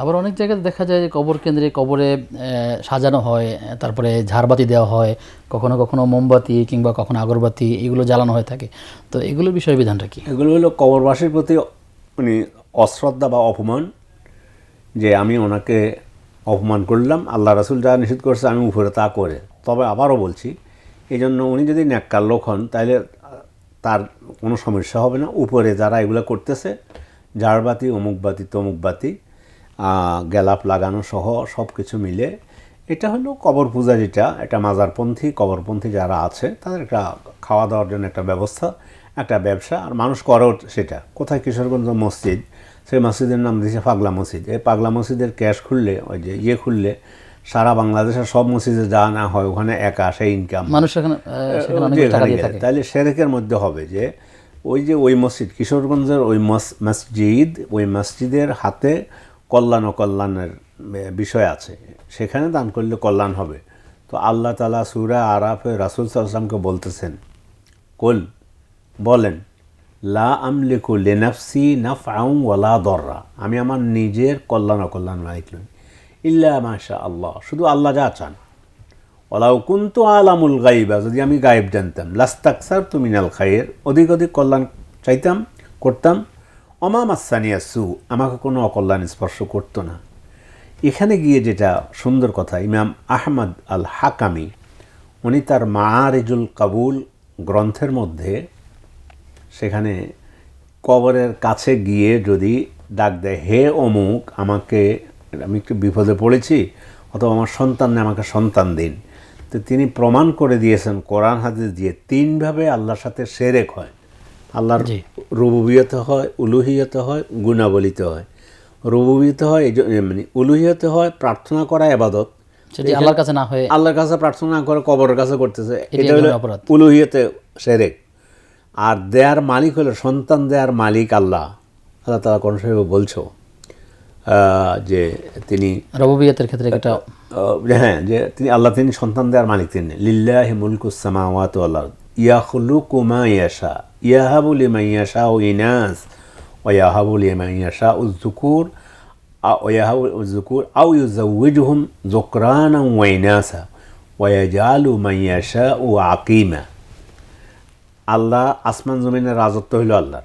আবার অনেক জায়গায় দেখা যায় যে কবর কেন্দ্রে কবরে সাজানো হয় তারপরে ঝাড়বাতি দেওয়া হয়, কখনো কখনো মোমবাতি কিংবা কখনো আগরবাতি, এগুলো জ্বালানো হয়ে থাকে। তো এগুলোর বিষয় বিধানটা কি? এগুলো হলো কবরবাসীর প্রতি মানে অশ্রদ্ধা বা অপমান, যে আমি ওনাকে অপমান করলাম, আল্লাহ রাসুল যা নিষেধ করছে আমি উপরে তা করে। তবে আবারও বলছি এই জন্য উনি যদি ন্যাক্কার লোক হন তাহলে তার কোনো সমস্যা হবে না। উপরে যারা এগুলো করতেছে, ঝাড়বাতি, অমুকবাতি, তমুকবাতি গ্যালাপ লাগানো সহ সব কিছু মিলে এটা হলো কবর পূজা যেটা এটা মাজারপন্থী কবরপন্থী যারা আছে তাদের একটা খাওয়া দাওয়ার জন্য একটা ব্যবস্থা একটা ব্যবসা আর মানুষ করেও সেটা। কোথায় কিশোরগঞ্জ মসজিদ সেই মসজিদের নাম দিয়েছে পাগলা মসজিদ। এই পাগলা মসজিদের ক্যাশ খুললে ওই যে ইয়ে খুললে সারা বাংলাদেশের সব মসজিদে যা না হয় ওখানে একা সেই ইনকাম মানুষ তাহলে সেরেকের মধ্যে হবে যে ওই যে ওই মসজিদ কিশোরগঞ্জের ওই মসজিদ ওই মসজিদের হাতে কল্যাণ অকল্যাণের এ, বিষয় আছে। সেখানে দান করলে কল্যাণ হবে। তো আল্লাহ তালা সুরা আরাফে রাসুল সাল্লামকে বলতেছেন কল বলেন লা আমলিকু লেনাফসি নাফ আউং ওয়ালা দররা আমি আমার নিজের কল্যাণ অকল্যাণ মালিক নই ইল্লা মাশা আল্লাহ শুধু আল্লাহ যা চান। ওলাউ কুন্তু আলামুল গাইবা যদি আমি গায়েব জানতাম লাস্তাকসার তুমিনাল খাইয়ের অধিক অধিক কল্যাণ চাইতাম করতাম অমা মাসানিয়া সু আমাকে কোনো অকল্যাণ স্পর্শ করতো না। এখানে গিয়ে যেটা সুন্দর কথা, ইমাম আহমদ আল হাকামি উনি তার মারিজুল কাবুল গ্রন্থের মধ্যে সেখানে কবরের কাছে গিয়ে যদি ডাক দেয়, হে অমুক, আমাকে, আমি একটু বিপদে পড়েছি, অথবা আমার সন্তানে আমাকে সন্তান দিন। তো তিনি প্রমাণ করে দিয়েছেন, কোরআন হাদিস দিয়ে তিনভাবে আল্লাহর সাথে সেরেক হয়। আল্লাহর। রুবুবিয়তে হয় উলুহিয়তে হয় গুণাবলিতে হয়। রুবুবিয়তে হয় এই জ- মানে উলুহিয়তে হয় প্রার্থনা করা এবাদত। আল্লাহর কাছে না হয়ে আল্লাহর কাছে প্রার্থনা করে কবরের কাছে করতেছে এটা হলো উলুহিয়তে সেরেক। আর দেয়ার মালিক হলো সন্তান দেয়ার মালিক আল্লাহ। আল্লাহ তালা কোন সাহেব বলছো আহ, যে তিনি রববিয়তের ক্ষেত্রে একটা হ্যাঁ যে তিনি আল্লাহ তিনি সন্তান দেওয়ার মালিক তিনি। লিল্লাহি মুলকুসামাওয়াত আল্লাহ ইয়াখলুকু মা ইয়াশা, ইয়াহাবু লিমান ইয়াশা ও ইনাস ও ইয়াহাবু লিমান ইয়াশা উযুকুর ওয়াহাবু উযুকুর আও ইউজাউজুহুম যুকরানা ওয়া ইনাসা, ওয়া ইয়াজআলু মান ইয়াশা ও আকিমা। আল্লাহ আসমান জমিনের রাজত্ব হইল আল্লাহ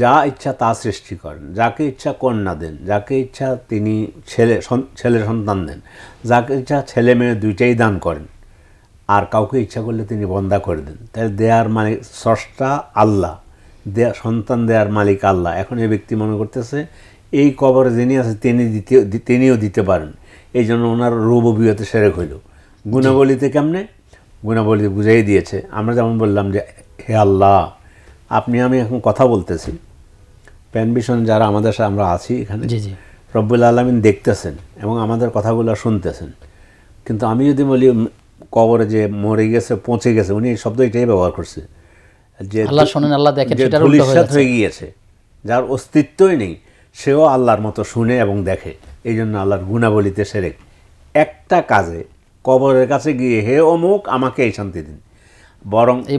যা ইচ্ছা তা সৃষ্টি করেন, যাকে ইচ্ছা কন্যা দেন, যাকে ইচ্ছা তিনি ছেলে ছেলে সন্তান দেন, যাকে ইচ্ছা ছেলে মেয়ে দুইটাই দান করেন। কাউকে ইচ্ছা করলে তিনি বন্দা করে দেন। তাই দেয়ার মালিক স্রষ্টা আল্লাহ। দেয়া সন্তান দেয়ার মালিক আল্লাহ। এখন এই ব্যক্তি মনে করতেছে এই কবরে যিনি আছে তিনি দিতে তিনিও দিতে পারেন। এই জন্য ওনার রূপবিয়তে সেরেক হইল। গুণাবলিতে কেমনে? গুণাবলিতে বুঝাই দিয়েছে। আমরা যেমন বললাম যে হে আল্লাহ আপনি আমি এখন কথা বলতেছি। প্যান ভিশন যারা আমাদের সাথে আমরা আছি এখানে। রব্বুল আলমিন দেখতেছেন এবং আমাদের কথাগুলো শুনতেছেন। কিন্তু আমি যদি বলি কবরে যে মরে গেছে পচে গেছে উনি এই শব্দ এটাই ব্যবহার করছে। যে আল্লাহ শোনেন আল্লাহ দেখেন হয়ে ধূলিসাৎ হয়ে গিয়েছে যার অস্তিত্বই নেই সেও আল্লাহর মতো শুনে এবং দেখে। এই জন্য আল্লাহর গুণাবলিতে সেরেক। একটা কাজে কবরের কাছে গিয়ে হে অমুক আমাকে এই শান্তি দিন। বরং এই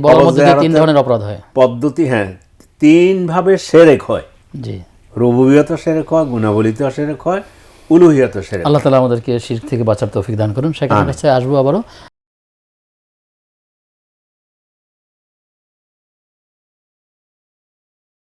তিন ধরনের অপরাধ হয়। পদ্ধতি হ্যাঁ তিনভাবে সেরেক হয়। জি। রবুবিয়ত সেরেক হয় গুণাবলিত সেরেক হয় উলুহিয়ত আল্লাহ তালা আমাদেরকে শির থেকে বাঁচার তৌফিক দান করুন। সেখানে কাছে আসব আবারও।